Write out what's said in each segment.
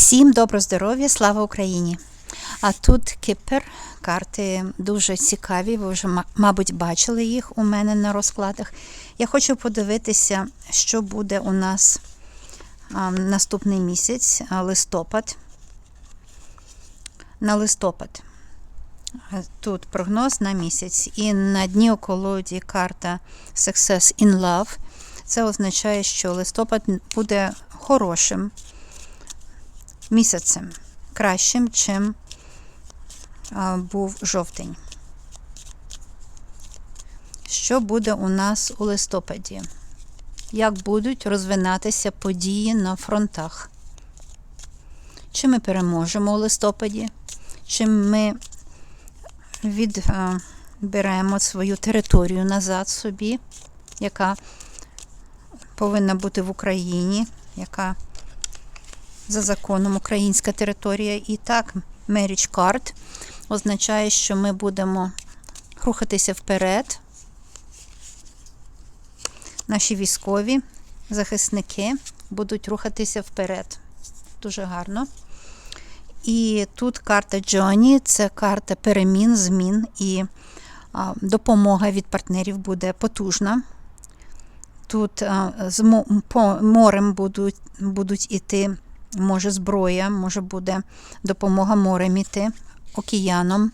Всім добро здоров'я, слава Україні! А тут Кіпр, карти дуже цікаві. Ви вже, мабуть, бачили їх у мене на розкладах. Я хочу подивитися, що буде у нас наступний місяць, листопад. На листопад. Тут прогноз на місяць. І на дні у колоді карта Success in Love. Це означає, що листопад буде хорошим місяцем, кращим, чим був жовтень. Що буде у нас у листопаді? Як будуть розвинатися події на фронтах? Чи ми переможемо у листопаді? Чи ми відберемо свою територію назад собі, яка повинна бути в Україні, яка за законом українська територія. І так, marriage card означає, що ми будемо рухатися вперед. Наші військові захисники будуть рухатися вперед. Дуже гарно. І тут карта Джоні це карта перемін, змін і допомога від партнерів буде потужна. Тут з морем будуть, будуть іти, може, зброя, може буде допомога морем іти, океаном.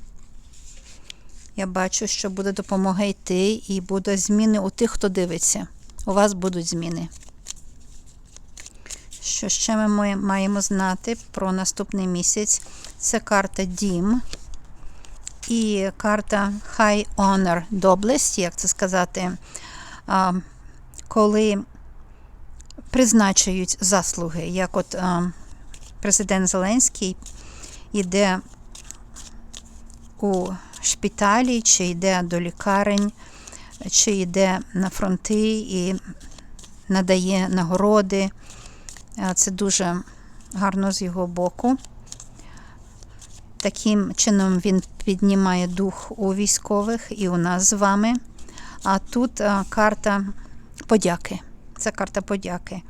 Я бачу, що буде допомога йти, і буде зміни у тих, хто дивиться. У вас будуть зміни. Що ще ми маємо знати про наступний місяць? Це карта Дім і карта High Honor доблесть, як це сказати, коли призначають заслуги, як от а, президент Зеленський йде у шпиталі, чи йде до лікарень, чи йде на фронти і надає нагороди. Це дуже гарно з його боку. Таким чином він піднімає дух у військових і у нас з вами. А тут карта подяки. Це карта подяки.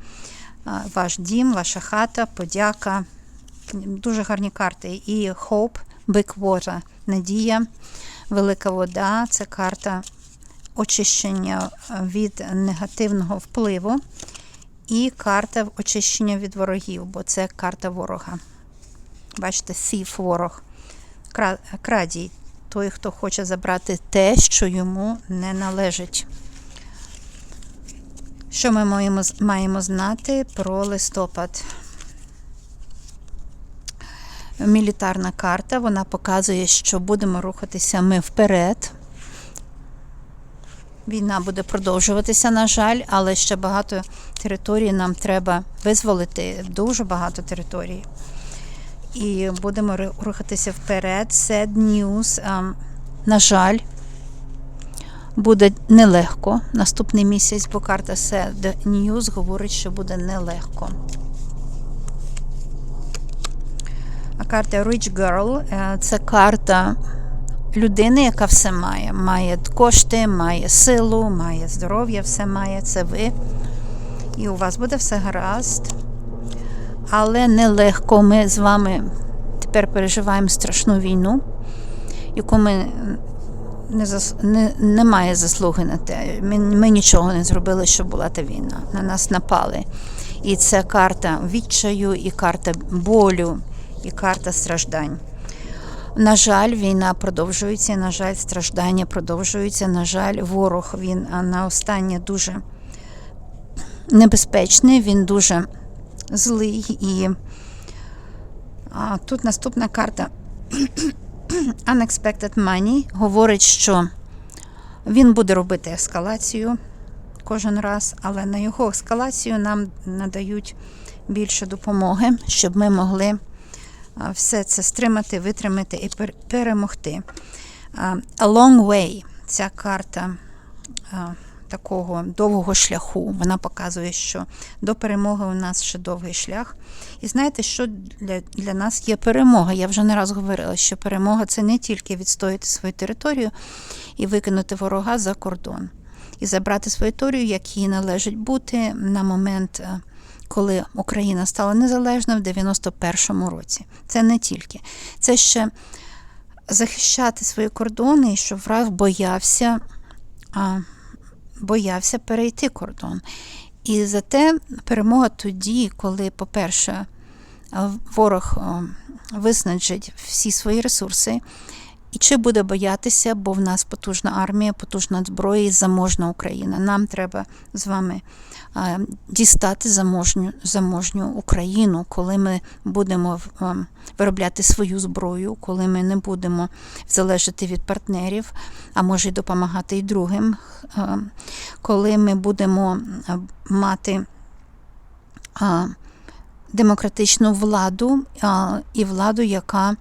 Ваш дім, ваша хата, подяка. Дуже гарні карти. І Hope, Big Water, надія, велика вода. Це карта очищення від негативного впливу. І карта очищення від ворогів, бо це карта ворога. Бачите, thief ворог. Крадій, той, хто хоче забрати те, що йому не належить. Що ми маємо, маємо знати про листопад? Мілітарна карта, вона показує, що будемо рухатися ми вперед. Війна буде продовжуватися, на жаль, але ще багато територій нам треба визволити, дуже багато територій. І будемо рухатися вперед. Sad news, на жаль, буде нелегко наступний місяць, бо карта Sad News говорить, що буде нелегко. А карта Rich Girl е, це карта людини, яка все має. Має кошти, має силу, має здоров'я, все має. Це ви. І у вас буде все гаразд. Але нелегко. Ми з вами тепер переживаємо страшну війну, яку ми не, зас... не, немає заслуги на те. Ми, ми нічого не зробили, щоб була та війна. На нас напали. І це карта відчаю, і карта болю, і карта страждань. На жаль, війна продовжується, на жаль, страждання продовжуються. На жаль, ворог він на останнє дуже небезпечний, він дуже злий. І а, тут наступна карта Unexpected Money говорить, що він буде робити ескалацію кожен раз, але на його ескалацію нам надають більше допомоги, щоб ми могли все це стримати, витримати і перемогти. A long way ця карта а, такого довгого шляху. Вона показує, що до перемоги у нас ще довгий шлях. І знаєте, що для, для нас є перемога? Я вже не раз говорила, що перемога це не тільки відстояти свою територію і викинути ворога за кордон, і забрати свою територію, як їй належить бути на момент. е, коли Україна стала незалежна в 91-му році. Це не тільки. Це ще захищати свої кордони, і щоб враг боявся, а, боявся перейти кордон. І зате перемога тоді, коли, по-перше, ворог визначить виснажить всі свої ресурси. І чи буде боятися, бо в нас потужна армія, потужна зброя і заможна Україна. Нам треба з вами а, дістати заможню, заможню Україну, коли ми будемо а, виробляти свою зброю, коли ми не будемо залежати від партнерів, а може й допомагати і другим, а, коли ми будемо мати. Демократичну владу і владу, яка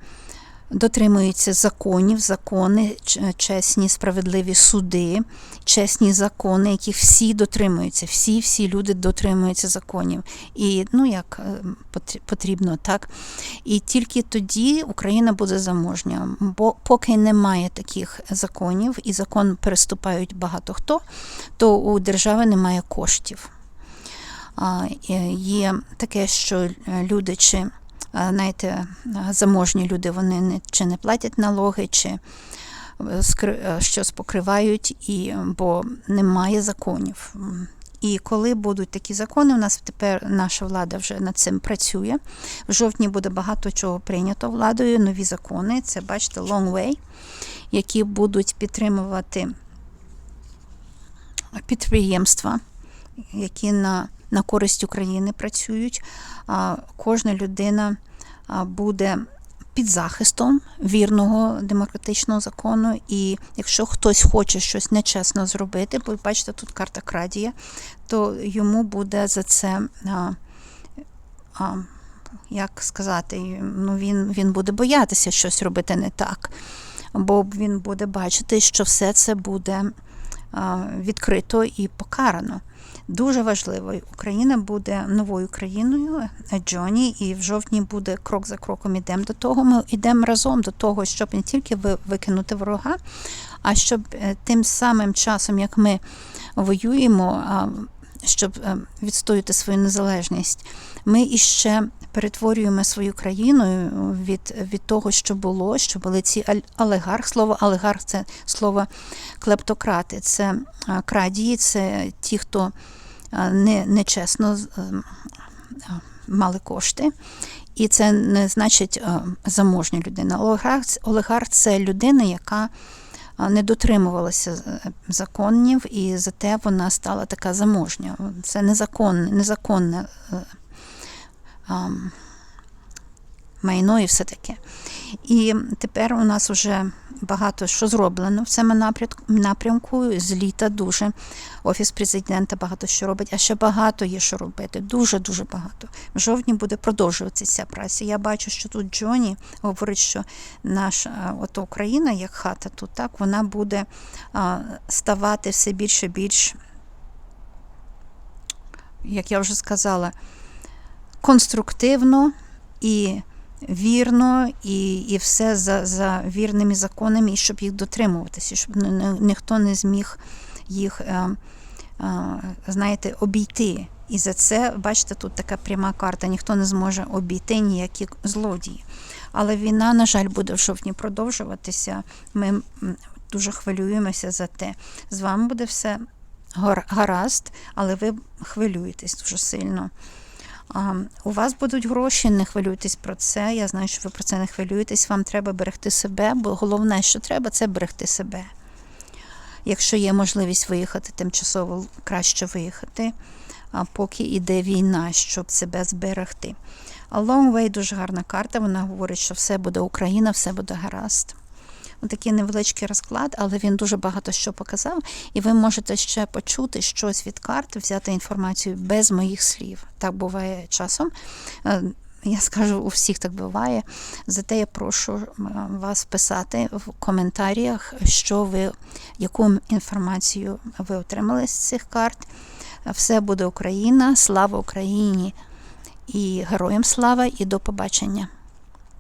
дотримується законів, закони, чесні, справедливі суди, чесні закони, яких всі дотримуються, всі всі люди дотримуються законів. І ну як е, потрібно, так. І тільки тоді Україна буде заможня. Бо поки немає таких законів, і закон переступають багато хто, то у держави немає коштів. Є таке, що е, люди чи знаєте, заможні люди вони не, чи не платять налоги, чи е, е, щось покривають, і, бо немає законів. І коли будуть такі закони, у нас тепер наша влада вже над цим працює. В жовтні буде багато чого прийнято владою, нові закони. Це, бачите, long way, які будуть підтримувати підприємства, які на, на користь України працюють. Кожна людина буде під захистом вірного демократичного закону. І якщо хтось хоче щось нечесно зробити, бо бачите, тут карта крадія, то йому буде за це. Як сказати, ну він, він буде боятися щось робити не так, бо він буде бачити, що все це буде відкрито і покарано. Дуже важливо, Україна буде новою країною, е, Джоні, і в жовтні буде крок за кроком ідемо до того. Ми йдемо разом до того, щоб не тільки викинути ворога, а щоб е, тим самим часом, як ми воюємо, щоб е, відстояти свою незалежність, ми іще перетворюємо свою країну від, від того, що було, що були ці олігарх. Слово олігарх це слово клептократи, це крадії, це ті, хто не, нечесно мали кошти. І це не значить заможня людина. Олігарх, це людина, яка не дотримувалася е, законів, і зате вона стала така заможня. Це незаконне, незаконне майно і все таке. І тепер у нас вже багато що зроблено в цьому напрямку. З літа дуже офіс президента багато що робить, а ще багато є що робити. Дуже дуже багато. В жовтні буде продовжуватися ця праця. Я бачу, що тут Джоні говорить, що наша от Україна, як хата тут, так вона буде ставати все більше більш, як я вже сказала, конструктивно і вірно, і, і все за, за вірними законами, і щоб їх дотримуватися, щоб ні- ні- ніхто не зміг їх, е, е, знаєте, обійти. І за це, бачите, тут така пряма карта, ніхто не зможе обійти ніякі злодії. Але війна, на жаль, буде в жовтні продовжуватися. Ми дуже хвилюємося за те. З вами буде все гар- гаразд, але ви хвилюєтесь дуже сильно. У вас будуть гроші, не хвилюйтесь про це. Я знаю, що ви про це не хвилюєтесь. Вам треба берегти себе, бо головне, що треба, це берегти себе. Якщо є можливість виїхати, тимчасово краще виїхати, поки йде війна, щоб себе зберегти. А Long Way дуже гарна карта. Вона говорить, що все буде Україна, все буде гаразд. Такий невеличкий розклад, але він дуже багато що показав, і ви можете ще почути щось від карт, взяти інформацію без моїх слів. Так буває часом. Е, Я скажу, у всіх так буває. Зате я прошу е, вас писати в коментарях, що ви, яку інформацію ви отримали з цих карт. Все буде Україна, слава Україні і героям слава, і до побачення.